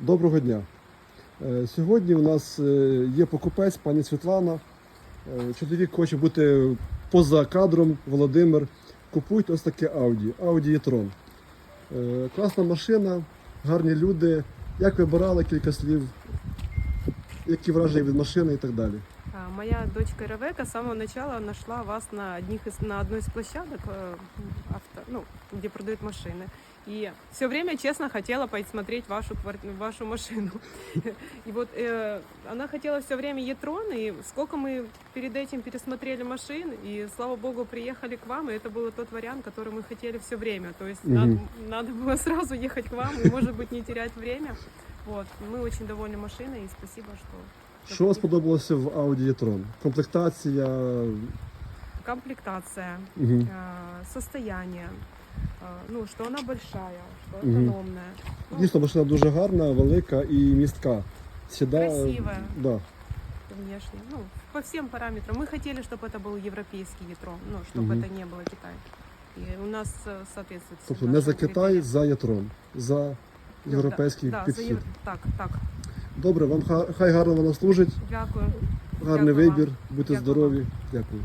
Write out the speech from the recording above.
Доброго дня. Е, Сьогодні у нас е, є покупець, пані Світлана. Е, Чоловік хоче бути поза кадром. Володимир. Купуйте ось таке Audi, Audi e-tron. Класна машина, гарні люди. Як вибирали кілька слів, які враження від машини і так далі. Моя дочка Ревека с самого начала нашла вас на, одних из, на одной из площадок, э, авто, ну, где продают машины. И все время, честно, хотела посмотреть вашу, вашу машину. И вот э, она хотела все время Етрон, и сколько мы перед этим пересмотрели машин, и, слава богу, приехали к вам, и это был тот вариант, который мы хотели все время. То есть Мгм. надо, надо было сразу ехать к вам и, может быть, не терять время. Вот. Мы очень довольны машиной, и спасибо, что Що вам сподобалося в Audi e-tron? Комплектація. комплектация, Угу. э, состояние, ну, что она большая, что Мгм. автономная. Ну, Дійсно, машина дуже гарна, велика і містка. Сіда, Красивая. Да. внешне, ну, по всем параметрам. Мы хотели, чтобы это был европейский ятрон, ну, чтобы Мгм. это не было Китай. И у нас э, соответствует. всем Тобто не за нашим Китай, критериям. за ятрон, за Ну, європейський да, да, за підхід. євро- Так, так. Добре, вам ха- хай гарно воно служить, Дякую. гарний Дякую вам. вибір, будьте Дякую здорові. Дякую.